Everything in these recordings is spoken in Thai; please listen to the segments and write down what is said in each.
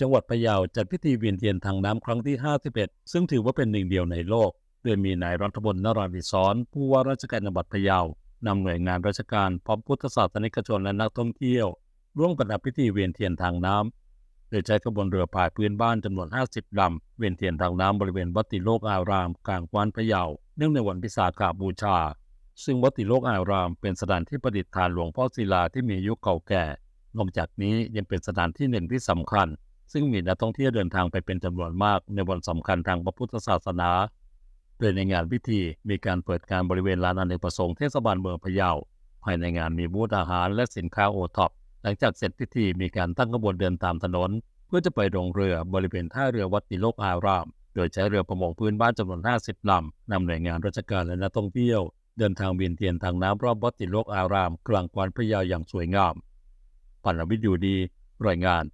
จังหวัดพะเยาจัดพิธีเวียนเทียนทางน้ำครั้งที่ 51 ซึ่งถือว่าเป็นหนึ่งเดียวในโลก โดยมีนายรัฐบลนราธิศรผู้ว่าราชการจังหวัดพะเยานำหน่วยงานราชการพร้อมพุทธศาสนิกชนและนักท่องเที่ยว ร่วมกันทำพิธีเวียนเทียนทางน้ำโดยใช้ขบวนเรือพายพื้นบ้านจำนวน 50ลำเวียนเทียนทางน้ำบริเวณวัดติโลกอารามกลางกวานพะเยาเนื่องในวันพิสาขาบูชา ซึ่งวัดติโลกอาราม เป็นสถานที่ประดิษฐานหลวงพ่อศิลาที่มีอายุเก่าแก่นอกจากนี้ยังเป็นสถานที่หนึ่งที่สำคัญ ซึ่งมีนักท่องเที่ยวเดินทางไปเป็นจำนวนมากในวันสำคัญทางพระพุทธศาสนาโดยในงานพิธีมีการเปิดการบริเวณลานอเนกประสงค์เทศบาลเมืองพะเยา ภายในงานมีบูธอาหารและสินค้าโอท็อปหลังจากเสร็จพิธีมีการตั้งขบวนเดินตามถนน เพื่อจะไปลงเรือบริเวณท่าเรือวัดติโลกอาราม โดยใช้เรือประมงพื้นบ้านจำนวน 50 ลำนำหน่วยงานราชการและนักท่องเที่ยว เดินทางเวียนเทียนทางน้ำรอบวัดติโลกอาราม กลางกวานพะเยาอย่างสวยงามปัณวิทย์อยู่ดีรายงาน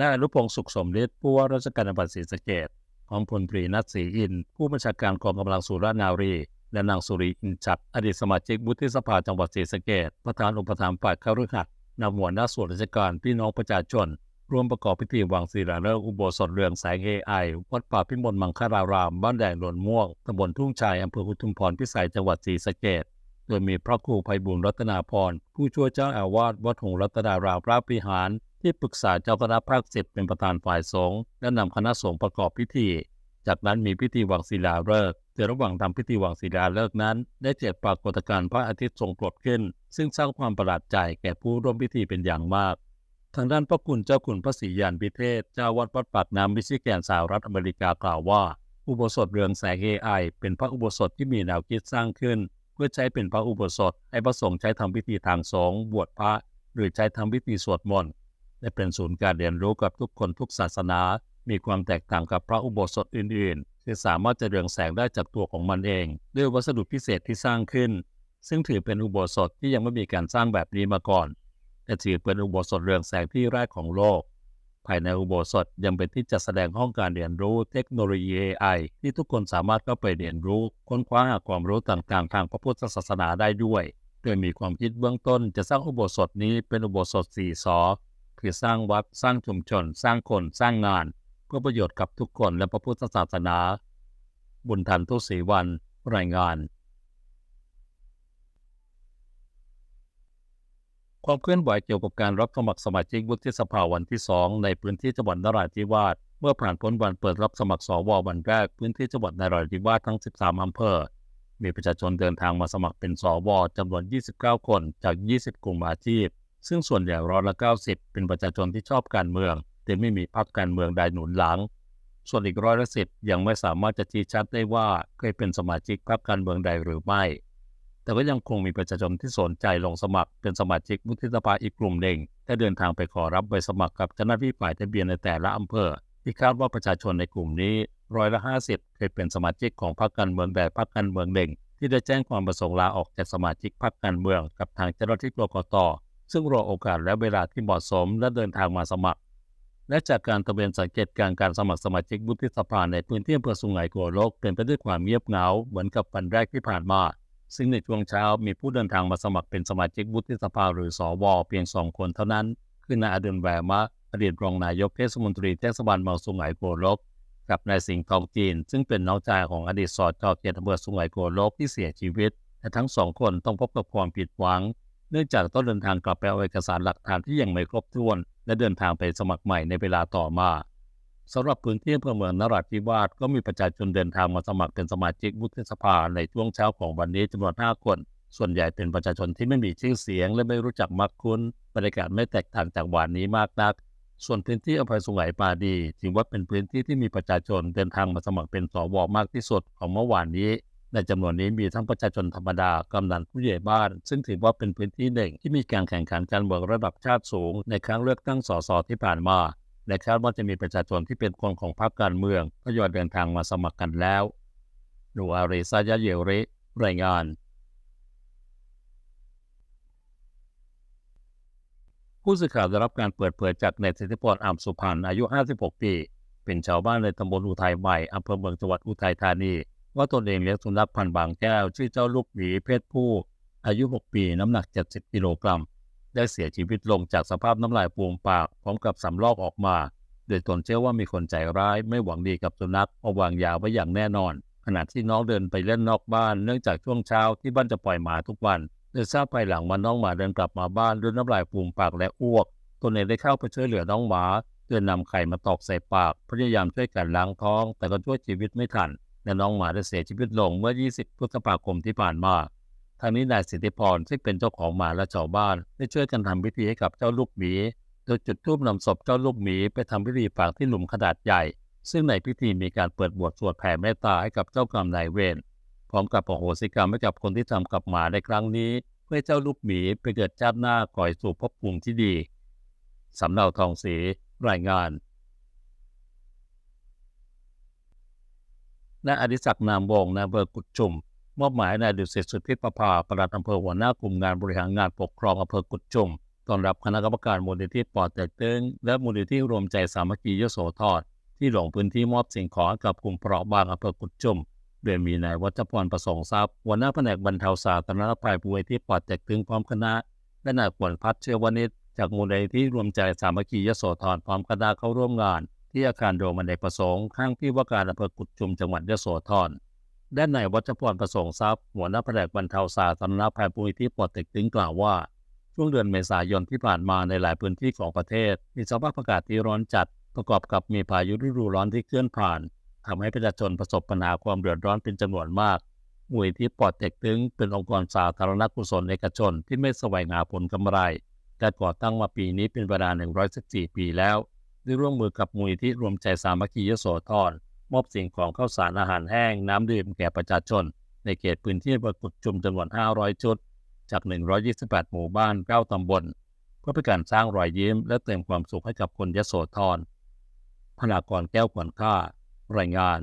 นายอนุพงศ์สุขสมฤทธิ์ผู้ว่าราชการจังหวัดศรีสะเกษพร้อมพลตรีนัทศรีอิน ผู้บัญชาการกองกำลังสุรนารี และนางสุริอินจักอดีตสมาชิกวุฒิสภาจังหวัดศรีสะเกษประธานอุปถัมภ์ฝ่ายคฤหัสถ์นำหัวหน้าส่วนราชการพี่น้องประชาชน ร่วมประกอบพิธีวางศิลาฤกษ์อุโบสถเรืองแสงเอไอวัดป่าพิมลมังคาราราม บ้านแดงหลนม่วงตำบลทุ่งชัยอำเภออุทุมพรพิสัยจังหวัดศรีสะเกษโดยมีพระครูไพบุญรัตนาพรผู้ช่วยเจ้าอาวาสวัดหงรัตนารามพระพิหาร ที่ปรึกษาเจ้าคณะภาคสิบเป็นประธานฝ่ายสงฆ์และนำคณะสงฆ์ประกอบพิธี จากนั้นมีพิธีวางศิลาฤกษ์แต่ระหว่างทำพิธีวางศิลาฤกษ์นั้น ได้เกิดปรากฏการณ์พระอาทิตย์ทรงกรดขึ้น ซึ่งสร้างความประหลาดใจแก่ผู้ร่วมพิธีเป็นอย่างมาก ทางด้านพระคุณเจ้าคุณพระศรียานพิเทศ เจ้าวัดวัดปากน้ำมิชิแกนสหรัฐอเมริกากล่าวว่า อุโบสถเรืองแสง AI เป็นพระอุโบสถที่มีแนวคิดสร้างขึ้น เพื่อใช้เป็นพระอุโบสถให้พระสงฆ์ใช้ทำพิธีทางสงฆ์บวชพระ หรือใช้ทำพิธีสวดมนต์ และเป็นศูนย์การเรียนรู้กับทุกคนทุกศาสนา มีความแตกต่างกับพระอุโบสถอื่นๆที่สามารถจะเรืองแสงได้จากตัวของมันเอง ด้วยวัสดุพิเศษที่สร้างขึ้น ซึ่งถือเป็นอุโบสถที่ยังไม่มีการสร้างแบบนี้มาก่อนและถือเป็นอุโบสถเรืองแสงที่แรกของโลก ภายในอุโบสถยังเป็นที่จัดแสดงห้องการเรียนรู้เทคโนโลยี AI ที่ทุกคนสามารถเข้าไปเรียนรู้ ค้นคว้าหาความรู้ต่างๆ ทางพระพุทธศาสนาได้ด้วย โดยมีความคิดเบื้องต้นจะสร้างอุโบสถนี้เป็นอุโบสถสี่สอ คือสร้างวัดสร้างชุมชน สร้างคนสร้างงาน เพื่อประโยชน์กับทุกคนและพระพุทธศาสนา บุญทันทุศีวันรายงาน ความเคลื่อนไหวเกี่ยวกับการรับสมัครสมาชิกวุฒิสภาวันที่2ในพื้นที่จังหวัดนราธิวาสเมื่อผ่านพ้นวันเปิดรับสมัครสววันแรกพื้นที่จังหวัดนราธิวาสทั้ง 13อำเภอมีประชาชนเดินทางมาสมัครเป็นสวจำนวน 29 คนจาก 20 กลุ่มอาชีพ ซึ่งส่วนใหญ่ร้อยละ90 เป็นประชาชนที่ชอบการเมืองแต่ไม่มีพรรคการเมืองใดหนุนหลัง ส่วนอีกร้อยละสิบยังไม่สามารถจะชี้ชัดได้ว่าเคยเป็นสมาชิกพรรคการเมืองใดหรือไม่ แต่ก็ยังคงมีประชาชนที่สนใจลงสมัครเป็นสมาชิกวุฒิสภาอีกกลุ่มหนึ่งได้เดินทางไปขอรับใบสมัครกับเจ้าหน้าที่ฝ่ายทะเบียนในแต่ละอำเภอ ที่คาดว่าประชาชนในกลุ่มนี้ร้อยละ50เคยเป็นสมาชิกของพรรคการเมืองใดพรรคการเมืองหนึ่ง ที่ได้แจ้งความประสงค์ลาออกจากสมาชิกพรรคการเมืองกับทางเจ้าหน้าที่กรกต ซึ่งรอโอกาสและเวลาที่เหมาะสมและเดินทางมาสมัคร และจากการตะเวนสังเกตการการสมัครสมาชิกวุฒิสภาในพื้นที่อำเภอสุไหงโกลกเป็นไปด้วยความเงียบเหงาเหมือนกับวันแรกที่ผ่านมา ซึ่งในช่วงเช้ามีผู้เดินทางมาสมัครเป็นสมาชิกวุฒิสภาหรือสวเพียงสองคนเท่านั้น คือนายอดุลแวมะอดีตรองนายกเทศมนตรีเทศบาลเมืองสุไหงโกลกกับนายสิงห์ทองจีน ซึ่งเป็นน้องชายของอดีตสอดจอเขตอำเภอสุไหงโกลกที่เสียชีวิตแต่ทั้งสองคนต้องพบกับความผิดหวัง เนื่องจากต้องเดินทางกลับไปเอาเอกสารหลักฐานที่ยังไม่ครบถ้วน และเดินทางไปสมัครใหม่ในเวลาต่อมาสำหรับพื้นที่อำเภอเมืองนราธิวาสก็มีประชาชนเดินทางมาสมัครเป็นสมาชิกวุฒิสภาในช่วงเช้าของวันนี้จำนวน5คน ส่วนใหญ่เป็นประชาชนที่ไม่มีชื่อเสียง และไม่รู้จักมักคุ้นบรรยากาศไม่แตกต่างจากวันนี้มากนัก ส่วนพื้นที่อำเภอสุไหงปาดีถือว่าเป็นพื้นที่ที่มีประชาชนเดินทางมาสมัครเป็นสวมากที่สุดของเมื่อวานนี้ ในจำนวนนี้มีทั้งประชาชนธรรมดากำนันผู้ใหญ่บ้าน ซึ่งถือว่าเป็นพื้นที่หนึ่งที่มีการแข่งขันการเมืองระดับชาติสูง ในครั้งเลือกตั้งสสที่ผ่านมาและคาดว่าจะมีประชาชนที่เป็นคนของพรรคการเมืองทยอยเดินทางมาสมัครกันแล้วดูอาริซายะเยริรายงาน ผู้สื่อข่าวได้รับการเปิดเผยจากนายสิทธิพรอ่ำสุพรรณอายุ 56 ปี เป็นชาวบ้านในตำบลอุทัยใหม่อำเภอเมืองจังหวัดอุทัยธานี ว่าตนเองเลี้ยงสุนัขพันธุ์บางแก้ว ชื่อเจ้าลูกหมีเพศผู้ อายุ 6 ปีน้ำหนัก 70 กิโลกรัม ได้เสียชีวิตลงจากสภาพน้ำลายฟูมปาก พร้อมกับสำลอกออกมา โดยตนเชื่อว่ามีคนใจร้ายไม่หวังดีกับสุนัขเอาวางยาไว้อย่างแน่นอน ขณะที่น้องเดินไปเล่นนอกบ้าน เนื่องจากช่วงเช้าที่บ้านจะปล่อยหมาทุกวันโดยทราบภายหลังว่าน้องหมาเดินกลับมาบ้านด้วยน้ำลายฟูมปากและอ้วกตนเองได้เข้าไปช่วยเหลือน้องหมาโดยนำไข่มาตอกใส่ปากพยายามช่วยกันล้างท้อง แต่ก็ช่วยชีวิตไม่ทัน และน้องหมาได้เสียชีวิตลงเมื่อ 20 พฤษภาคมที่ผ่านมา ทางนี้นายสิทธิพรซึ่งเป็นเจ้าของหมาและชาวบ้าน ได้ช่วยกันทำพิธีให้กับเจ้าลูกหมี โดยจุดธูปนำศพเจ้าลูกหมีไปทำพิธีฝังที่หลุมขนาดใหญ่ ซึ่งในพิธีมีการเปิดบทสวดแผ่เมตตาให้กับเจ้ากรรมนายเวร พร้อมกับอโหสิกรรมให้กับคนที่ทำกับหมาในครั้งนี้ เพื่อเจ้าลูกหมีไปเกิดชาติหน้าก่อยสู่ภพภูมิที่ดี สำเนาทองศรีรายงาน นายอดิศักดิ์นามวงนายอำเภอกุดชุมมอบหมายนายดุสิตสุทธิประภาปลัดอำเภอหัวหน้ากลุ่มงานบริหารงานปกครองอำเภอกุดชุมต้อนรับคณะกรรมการมูลนิธิปอดแตกตึงและมูลนิธิรวมใจสามัคคียโสธรที่ลงพื้นที่มอบสิ่งของกับกลุ่มเปราะบางอำเภอกุดชุมโดยมีนายวัชพรประสงค์ทรัพย์หัวหน้าแผนกบรรเทาสาธารณภัยป่วยที่ปอดแตกตึงพร้อมคณะและนายขวัญพัฒน์เชื้อวณิชจากมูลนิธิรวมใจสามัคคียโสธรพร้อมคณะเข้าร่วมงาน ที่อาคารโดมอเนกประสงค์ข้างที่ว่าการอำเภอกุดชุมจังหวัดยโสธรด้านในวัชพรประสงค์ทรัพย์ หัวหน้าแผนกบรรเทาสาธารณภัยป่วยที่ปอดแตกตึงกล่าวว่า ช่วงเดือนเมษายนที่ผ่านมาในหลายพื้นที่ของประเทศ มีสภาพอากาศที่ร้อนจัด ประกอบกับมีพายุฤดูร้อนที่เคลื่อนผ่านทำให้ประชาชนประสบปัญหาความเดือดร้อนเป็นจำนวนมากมูลนิธิปอดเต็กตึงเป็นองค์กรสาธารณกุศลเอกชนที่ไม่แสวงหาผลกำไรได้ก่อตั้งมาปีนี้เป็นเวลา 114 ปีแล้ว ได้ร่วมมือกับมูลที่รวมใจสามัคคียโสธรมอบสิ่งของข้าวสารอาหารแห้ง น้ำดื่มแก่ประชาชน ในเขตพื้นที่ประกุดจุมจำนวน 500 ชุด จาก 128 หมู่บ้าน 9 ตำบลเพื่อเป็นการสร้างรอยยิ้ม และเติมความสุขให้กับคนยโสธรพนากรแก้วขวัญค่ารายงาน